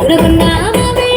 உருகுண்டாவே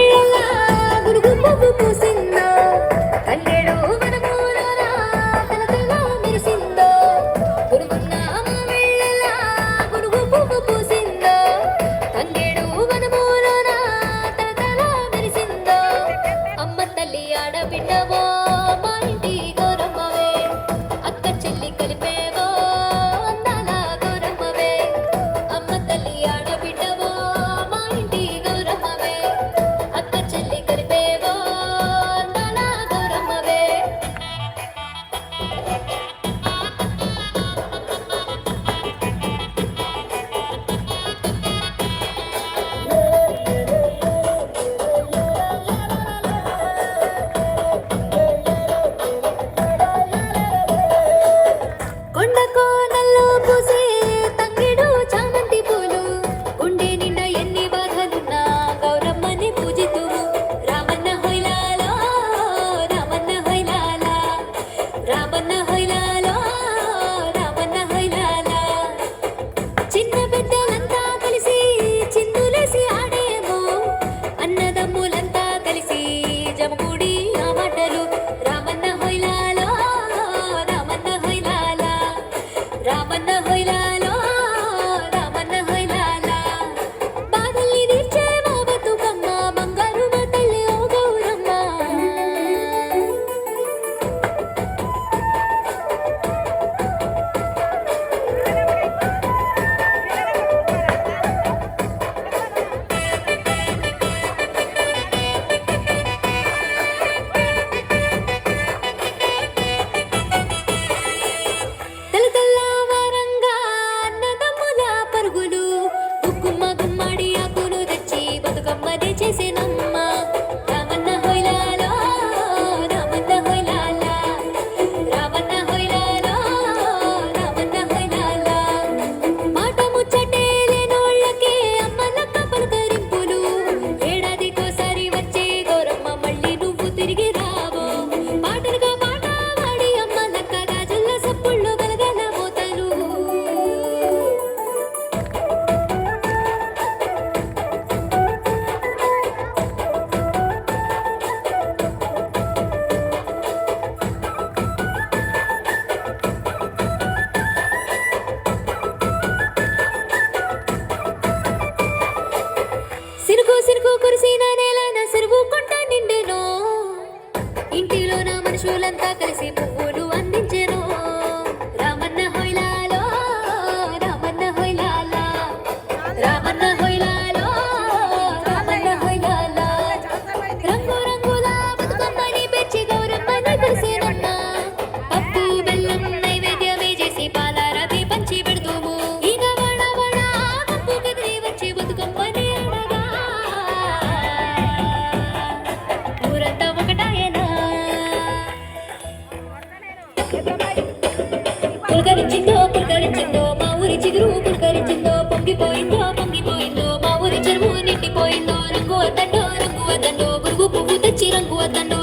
ఇంటిలో నా మనుషులంతా కలిసి పువ్వు పులకరించిందో పులకరించిందో మా ఊరి చిగురు పులకరించిందో పొంగిపోయిందో పొంగిపోయిందో మా ఊరి చెరువు నిండిపోయిందో రంగు వద్దండో రంగు వద్దండో పువ్వు తెచ్చి రంగు వద్దండో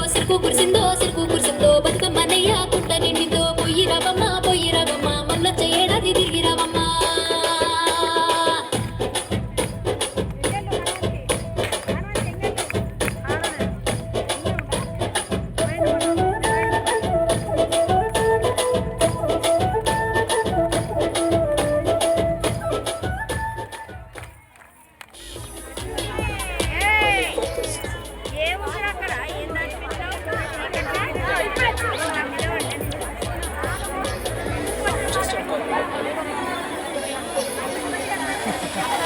Yeah.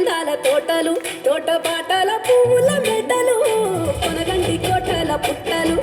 అందాల తోటలు తోట పాటల పువ్వుల మెటలు కొనగంటి కోటల పుట్టలు